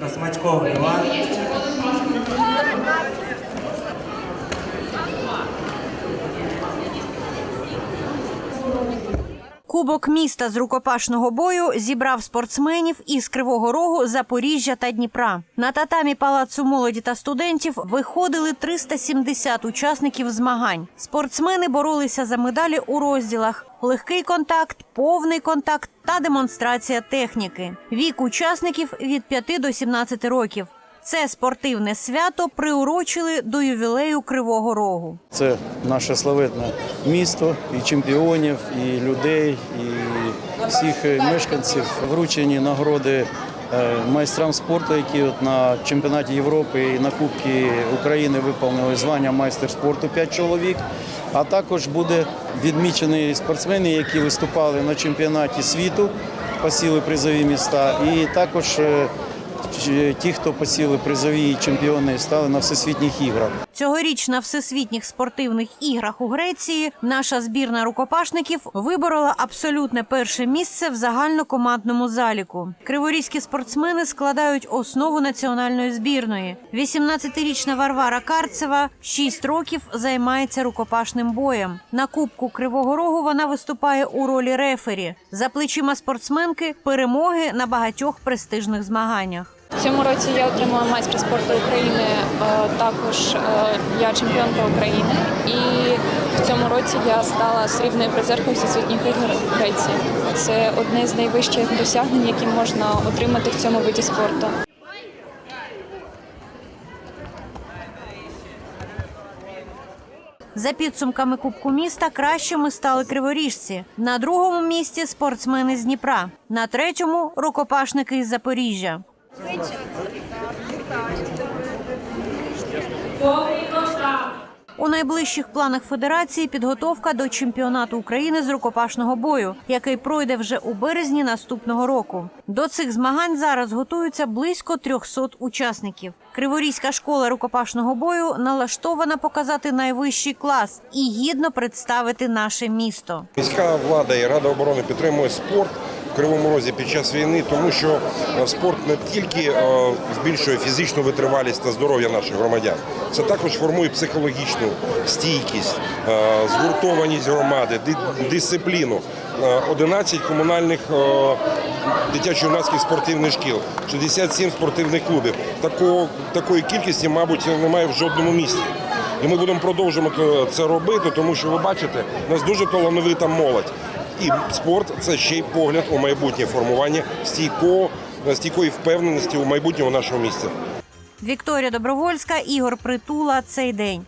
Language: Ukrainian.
Космачков Іван. Кубок міста з рукопашного бою зібрав спортсменів із Кривого Рогу, Запоріжжя та Дніпра. На татамі палацу молоді та студентів виходили 370 учасників змагань. Спортсмени боролися за медалі у розділах: легкий контакт, повний контакт та демонстрація техніки. Вік учасників від 5 до 17 років. Це спортивне свято приурочили до ювілею Кривого Рогу. Це наше славетне місто, і чемпіонів, і людей, і всіх мешканців. Вручені нагороди е, майстрам спорту, які от на чемпіонаті Європи і на Кубки України виповнили звання майстер спорту 5 чоловік. А також буде відмічені спортсмени, які виступали на чемпіонаті світу, посіли призові міста, і також е, ті, хто посіли призові чемпіони, стали на всесвітніх іграх. Цьогоріч на всесвітніх спортивних іграх у Греції наша збірна рукопашників виборола абсолютне перше місце в загальнокомандному заліку. Криворізькі спортсмени складають основу національної збірної. 18-річна Варвара Карцева 6 років займається рукопашним боєм. На Кубку Кривого Рогу вона виступає у ролі рефері. За плечима спортсменки перемоги на багатьох престижних змаганнях. В цьому році я отримала майстра спорту України. е, Також е, я чемпіонка України, і в цьому році я стала срібною призеркою всесвітніх ігор в Греції. Це одне з найвищих досягнень, які можна отримати в цьому виді спорту. За підсумками Кубку міста кращими стали криворіжці. На другому місці спортсмени з Дніпра. На третьому рукопашники із Запоріжжя. У найближчих планах федерації підготовка до чемпіонату України з рукопашного бою, який пройде вже у березні наступного року. До цих змагань зараз готуються близько 300 учасників. Криворізька школа рукопашного бою налаштована показати найвищий клас і гідно представити наше місто. Міська влада і Рада оборони підтримує спорт Кривому Розі під час війни, тому що е, спорт не тільки е, збільшує фізичну витривалість та здоров'я наших громадян, це також формує психологічну стійкість, е, згуртованість громади, дисципліну. Е, 11 комунальних дитячо-юнацьких спортивних шкіл, 67 спортивних клубів. Такого, такої кількості, мабуть, немає в жодному місті. І ми будемо продовжувати це робити, тому що ви бачите, у нас дуже талановита молодь. І спорт це ще й погляд у майбутнє формування стійкого, стійкої впевненості у майбутньому нашого місця. Вікторія Добровольська, Ігор Притула. Цей день.